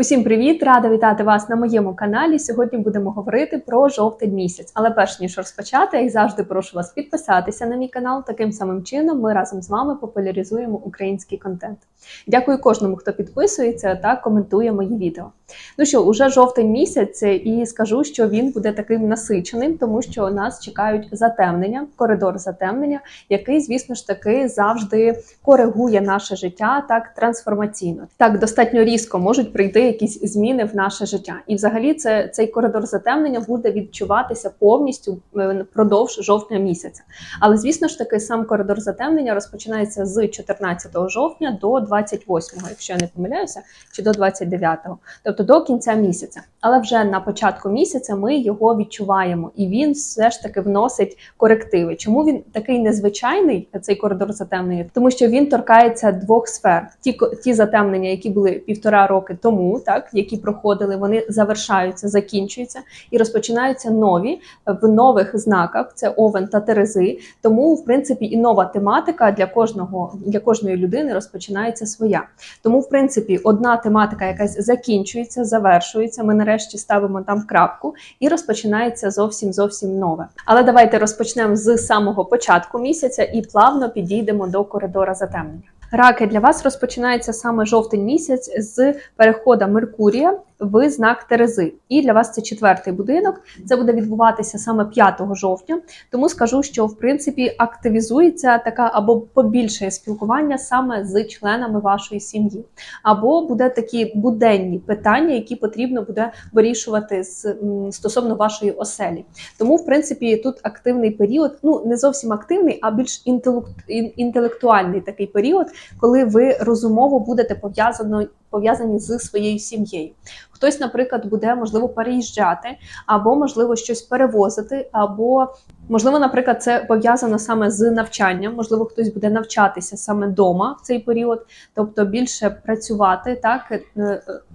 Усім привіт! Рада вітати вас на моєму каналі. Сьогодні будемо говорити про жовтень місяць. Але перш ніж розпочати, як завжди, прошу вас підписатися на мій канал. Таким самим чином ми разом з вами популяризуємо український контент. Дякую кожному, хто підписується та коментує мої відео. Ну що, уже жовтень місяць, і скажу, що він буде таким насиченим, тому що нас чекають затемнення, коридор затемнення, який, звісно ж таки, завжди коригує наше життя так трансформаційно. Так достатньо різко можуть прийти якісь зміни в наше життя. І взагалі це цей коридор затемнення буде відчуватися повністю е, впродовж жовтня місяця. Але звісно ж таки, сам коридор затемнення розпочинається з 14 жовтня до 28, якщо я не помиляюся, чи до 29, тобто до кінця місяця. Але вже на початку місяця ми його відчуваємо, і він все ж таки вносить корективи. Чому він такий незвичайний, цей коридор затемнення? Тому що він торкається двох сфер: ті ті затемнення, які були півтора роки тому, так які проходили, вони завершаються, закінчуються і розпочинаються нові в нових знаках. Це овен та терези. Тому, в принципі, і нова тематика для кожного для кожної людини розпочинається своя. Тому, в принципі, одна тематика якась закінчується, завершується. Ми нарешті ставимо там крапку і розпочинається зовсім зовсім нове. Але давайте розпочнемо з самого початку місяця і плавно підійдемо до коридора затемнення. Раки для вас розпочинається саме жовтень місяць з переходу Меркурія в знак Терези. І для вас це четвертий будинок. Це буде відбуватися саме 5 жовтня. Тому скажу, що в принципі активізується така або побільшає спілкування саме з членами вашої сім'ї, або буде такі буденні питання, які потрібно буде вирішувати з стосовно вашої оселі. Тому, в принципі, тут активний період, ну не зовсім активний, а більш інтелект, інтелектуальний такий період, коли ви розумово будете пов'язано пов'язані з своєю сім'єю. Хтось, наприклад, буде можливо переїжджати, або можливо щось перевозити, або можливо, наприклад, це пов'язано саме з навчанням. Можливо, хтось буде навчатися саме вдома в цей період, тобто більше працювати так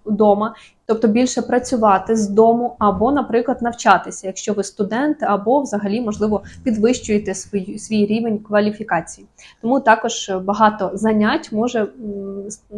вдома, тобто більше працювати з дому, або, наприклад, навчатися, якщо ви студент, або взагалі можливо підвищуєте свій, свій рівень кваліфікації. Тому також багато занять може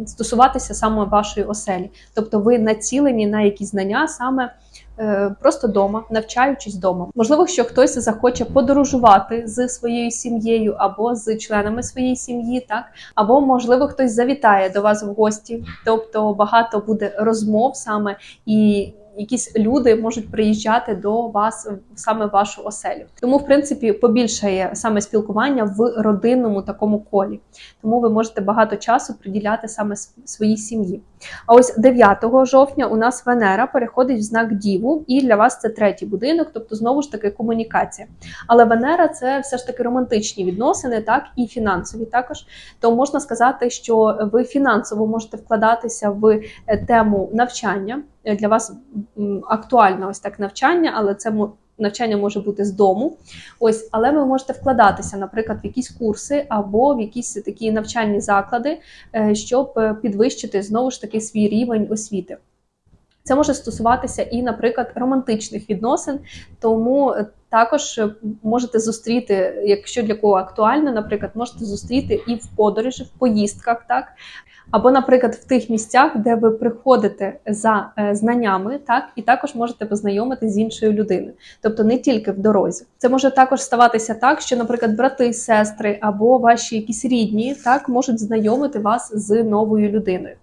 стосуватися саме вашої оселі, тобто ви націлені на якісь знання саме. е, Просто вдома, навчаючись вдома. Можливо, що хтось захоче подорожувати з своєю сім'єю або з членами своєї сім'ї, так або можливо хтось завітає до вас в гості, тобто багато буде розмов саме і. Якісь люди можуть приїжджати до вас саме в вашу оселю. Тому, в принципі, побільшає саме спілкування в родинному такому колі. Тому ви можете багато часу приділяти саме своїй сім'ї. А ось 9 жовтня у нас Венера переходить в знак Діву, і для вас це третій будинок, тобто знову ж таки комунікація. Але Венера це все ж таки романтичні відносини, так і фінансові також. То можна сказати, що ви фінансово можете вкладатися в е, тему навчання. Е, Для вас м, актуально ось так навчання, але це навчання може бути з дому. Ось, але ви можете вкладатися, наприклад, в якісь курси або в якісь такі навчальні заклади, е, щоб е, підвищити знову ж таки свій рівень освіти. Це може стосуватися і, наприклад, романтичних відносин, тому також можете зустріти, якщо для кого актуально, наприклад, можете зустріти і в подорожі, в поїздках, так. Або, наприклад, в тих місцях, де ви приходите за е, знаннями, так і також можете познайомитися з іншою людиною, тобто не тільки в дорозі. Це може також ставатися так, що, наприклад, брати, сестри або ваші якісь рідні так можуть знайомити вас з новою людиною.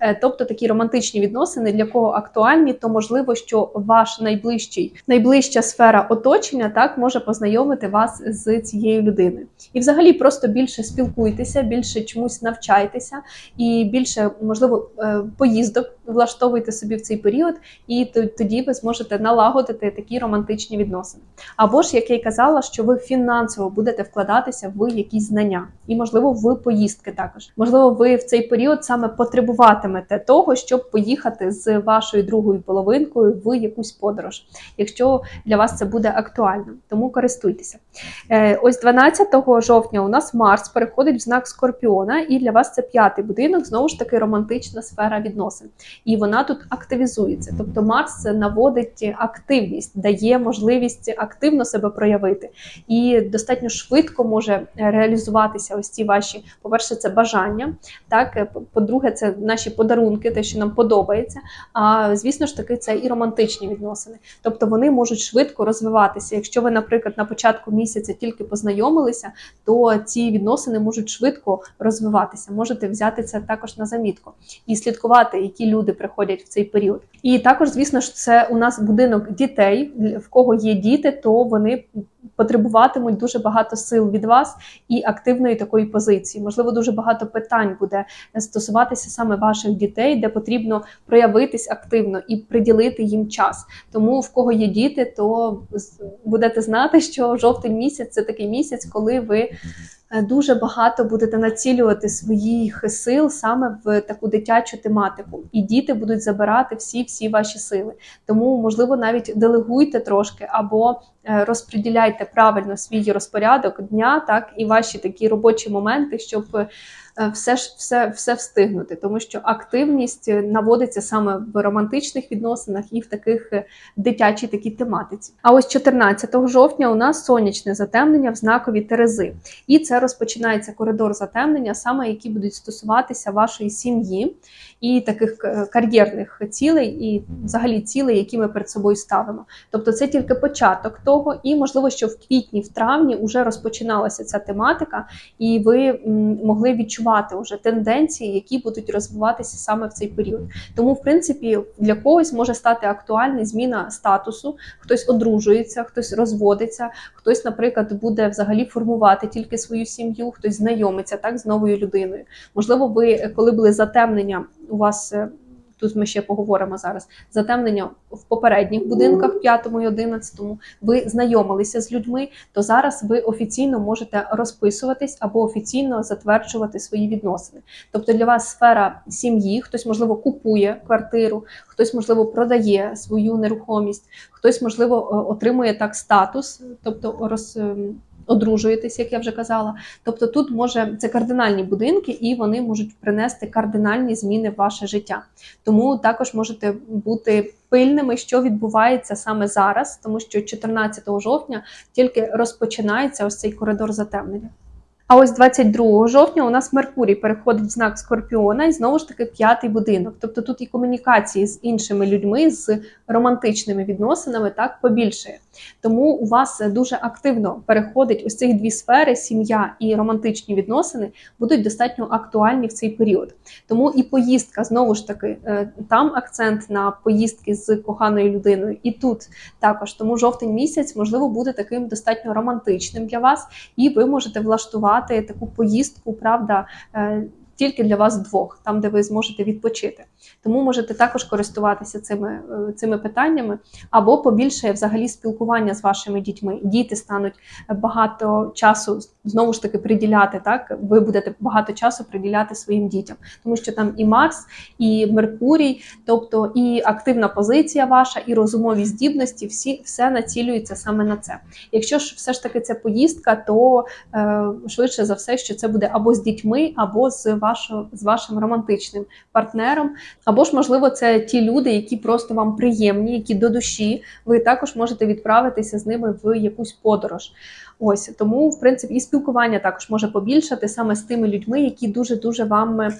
Е, Тобто такі романтичні відносини для кого актуальні, то можливо, що ваш найближчий найближча сфера оточення так може познайомити вас з цією людиною. І, взагалі, просто більше спілкуйтеся, більше чомусь навчайтеся, і більше можливо е, поїздок влаштовуйте собі в цей період, і тоді ви зможете налагодити такі романтичні відносини. Або ж, як я й казала, що ви фінансово будете вкладатися в якісь знання, і можливо в поїздки також. Можливо, ви в цей період саме потребуєте потребуватимете того, щоб поїхати з вашою другою половинкою в якусь подорож, якщо для вас це буде актуально. Тому користуйтеся. Е, Ось 12 жовтня у нас Марс переходить в знак Скорпіона, і для вас це п'ятий будинок, знову ж таки романтична сфера відносин. І вона тут активізується. Тобто Марс наводить активність, дає можливість активно себе проявити. І достатньо швидко може реалізуватися ось ці ваші, по-перше, це бажання. Так, Е, по-друге, це наші подарунки, те, що нам подобається. А звісно ж таки, це і романтичні відносини. Тобто вони можуть швидко розвиватися. Якщо ви, наприклад, на початку місяця тільки познайомилися, то ці відносини можуть швидко розвиватися. Можете взяти це також на замітку і слідкувати, які люди приходять в цей період. І також, звісно ж, це у нас будинок дітей. В кого є діти, то вони потребуватимуть дуже багато сил від вас і активної такої позиції. Можливо, дуже багато питань буде стосуватися саме ваших дітей, де потрібно проявитись активно і приділити їм час. Тому в кого є діти, то будете знати, що жовтень місяць це такий місяць, коли ви дуже багато будете націлювати своїх сил саме в таку дитячу тематику, і діти будуть забирати всі всі ваші сили. Тому, можливо, навіть делегуйте трошки або е, розподіляйте правильно свій розпорядок дня, так і ваші такі робочі моменти, щоб е, все ж все, все встигнути, тому що активність е, наводиться саме в романтичних відносинах і в таких е, дитячій такій тематиці. А ось 14 жовтня у нас сонячне затемнення в знакові Терези, і це розпочинається коридор затемнення, саме які будуть стосуватися вашої сім'ї і таких е, кар'єрних цілей, і взагалі цілей, які ми перед собою ставимо. Тобто це тільки початок того, і можливо, що в квітні, в травні вже розпочиналася ця тематика, і ви могли відчувати вже тенденції, які будуть розвиватися саме в цей період. Тому, в принципі, для когось може стати актуальна зміна статусу, хтось одружується, хтось розводиться, хтось, наприклад, буде взагалі формувати тільки свою сім'ю, хтось знайомиться так з новою людиною. Можливо, ви е, коли були затемнення у вас. Тут ми ще поговоримо зараз. Затемнення в попередніх будинках, 5 і 11, ви знайомилися з людьми, то зараз ви офіційно можете розписуватись або офіційно затверджувати свої відносини. Тобто для вас сфера сім'ї, хтось, можливо, купує квартиру, хтось, можливо, продає свою нерухомість, хтось, можливо, отримує так статус, тобто роз. Одружуєтесь, як я вже казала. Тобто тут може це кардинальні будинки, і вони можуть принести кардинальні зміни в ваше життя. Тому також можете бути пильними, що відбувається саме зараз, тому що 14 жовтня тільки розпочинається ось цей коридор затемнення. А ось 22 жовтня у нас Меркурій переходить в знак Скорпіона, і знову ж таки п'ятий будинок. Тобто тут і комунікації з іншими людьми, з романтичними відносинами так побільшає. Тому у вас дуже активно переходить ось цих дві сфери: сім'я і романтичні відносини будуть достатньо актуальні в цей період. Тому і поїздка знову ж таки е, там акцент на поїздки з коханою людиною, і тут також. Тому жовтень місяць можливо буде таким достатньо романтичним для вас, і ви можете влаштувати таку поїздку, правда. Тільки для вас двох, там де ви зможете відпочити, тому можете також користуватися цими, е, цими питаннями, або побільше взагалі спілкування з вашими дітьми. Діти стануть багато часу знову ж таки приділяти. Так, ви будете багато часу приділяти своїм дітям, тому що там і Марс, і Меркурій, тобто і активна позиція ваша, і розумові здібності, всі все націлюється саме на це. Якщо ж все ж таки це поїздка, то е, швидше за все, що це буде або з дітьми, або з вашо, з вашим романтичним партнером, або ж можливо, це ті люди, які просто вам приємні, які до душі. Ви також можете відправитися з ними в якусь подорож. Ось тому, в принципі, і спілкування також може побільшати саме з тими людьми, які дуже дуже вам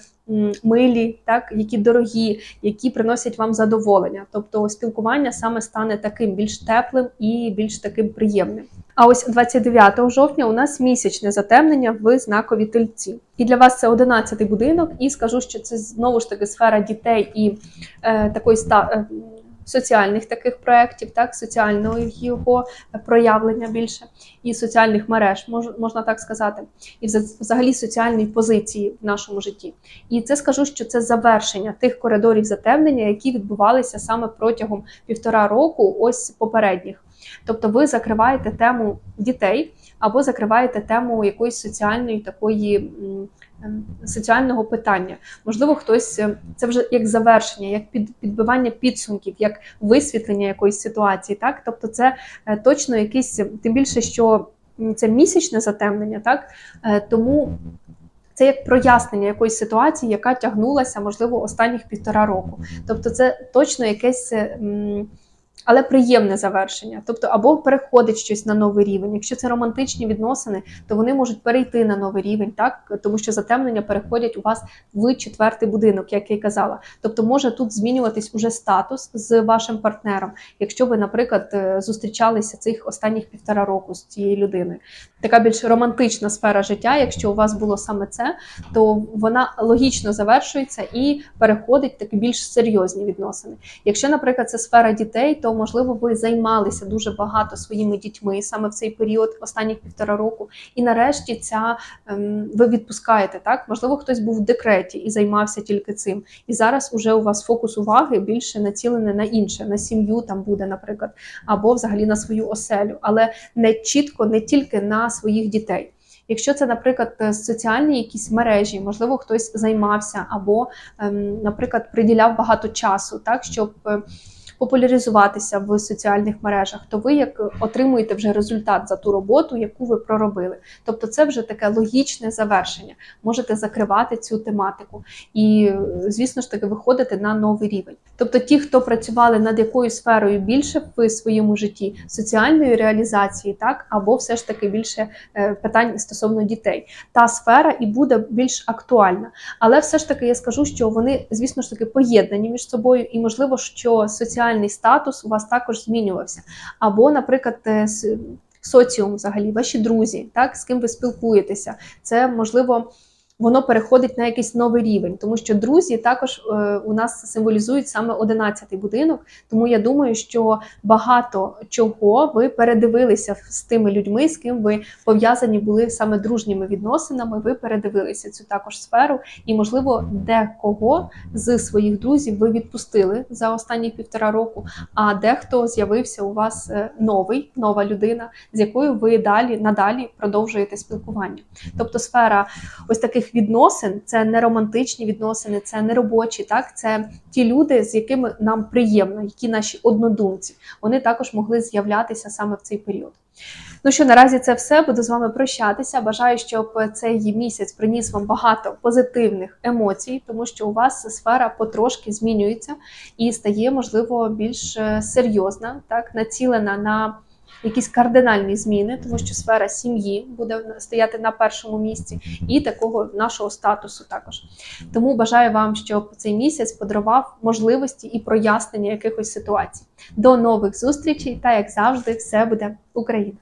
милі, так які дорогі, які приносять вам задоволення. Тобто спілкування саме стане таким більш теплим і більш таким приємним. А ось 29 жовтня у нас місячне затемнення в знакові тельці. І для вас це 11-й будинок, і скажу, що це знову ж таки сфера дітей і е, такої ста. е, Соціальних таких проєктів, так, соціального його проявлення більше, і соціальних мереж, мож, можна так сказати, і вза- взагалі соціальної позиції в нашому житті. І це скажу, що це завершення тих коридорів затемнення, які відбувалися саме протягом півтора року, ось попередніх. Тобто ви закриваєте тему дітей або закриваєте тему якоїсь соціальної такої соціального питання. Можливо, хтось е, це вже як завершення, як під, підбивання підсумків, як висвітлення якоїсь ситуації. Так, тобто, це е, точно якийсь, е, тим більше, що це місячне затемнення, так Е, тому. Це як прояснення якоїсь ситуації, яка тягнулася, можливо, останніх півтора року. Тобто, це точно якесь, але приємне завершення. Тобто, або переходить щось на новий рівень. Якщо це романтичні відносини, то вони можуть перейти на новий рівень, так тому що затемнення переходять у вас в четвертий будинок, як я й казала. Тобто, може тут змінюватись уже статус з вашим партнером, якщо ви, наприклад, е, зустрічалися цих останніх півтора року з цією людиною. Така більш романтична сфера життя. Якщо у вас було саме це, то вона логічно завершується і переходить в такі більш серйозні відносини. Якщо, наприклад, це сфера дітей, то можливо ви займалися дуже багато своїми дітьми саме в цей період, останніх півтора року, і нарешті ця ем, ви відпускаєте так. Можливо, хтось був в декреті і займався тільки цим. І зараз уже у вас фокус уваги більше націлений на інше, на сім'ю там буде, наприклад, або взагалі на свою оселю, але не чітко, не тільки на своїх дітей. Якщо це, наприклад, е, соціальні якісь мережі, можливо, хтось займався або, ем, наприклад, приділяв багато часу, так щоб е, популяризуватися в соціальних мережах, то ви як отримуєте вже результат за ту роботу, яку ви проробили. Тобто, це вже таке логічне завершення. Можете закривати цю тематику і, звісно ж таки, виходити на новий рівень. Тобто, ті, хто працювали над якою сферою більше в своєму житті, соціальної реалізації, так або все ж таки більше е, питань стосовно дітей, та сфера і буде більш актуальна. Але все ж таки я скажу, що вони, звісно ж таки, поєднані між собою, і можливо, що соціальний статус у вас також змінювався. Або, наприклад, е, соціум, взагалі, ваші друзі, так, з ким ви спілкуєтеся, це можливо. Воно переходить на якийсь новий рівень, тому що друзі також е, у нас символізують саме 11-й будинок. Тому я думаю, що багато чого ви передивилися з тими людьми, з ким ви пов'язані були саме дружніми відносинами. Ви передивилися цю також сферу, і можливо, декого з своїх друзів ви відпустили за останні півтора року. А дехто з'явився у вас е, новий, нова людина, з якою ви далі надалі продовжуєте спілкування. Тобто, сфера ось таких відносин це не романтичні відносини, це не робочі, так це ті люди, з якими нам приємно, які наші однодумці. Вони також могли з'являтися саме в цей період. Ну що наразі це все. Буду з вами прощатися. Бажаю, щоб цей місяць приніс вам багато позитивних емоцій, тому що у вас сфера потрошки змінюється і стає, можливо, більш е, серйозна, так націлена на якісь кардинальні зміни, тому що сфера сім'ї буде стояти на першому місці, і такого нашого статусу також. Тому бажаю вам, щоб цей місяць подарував можливості і прояснення якихось ситуацій. До нових зустрічей, та як завжди, все буде Україна!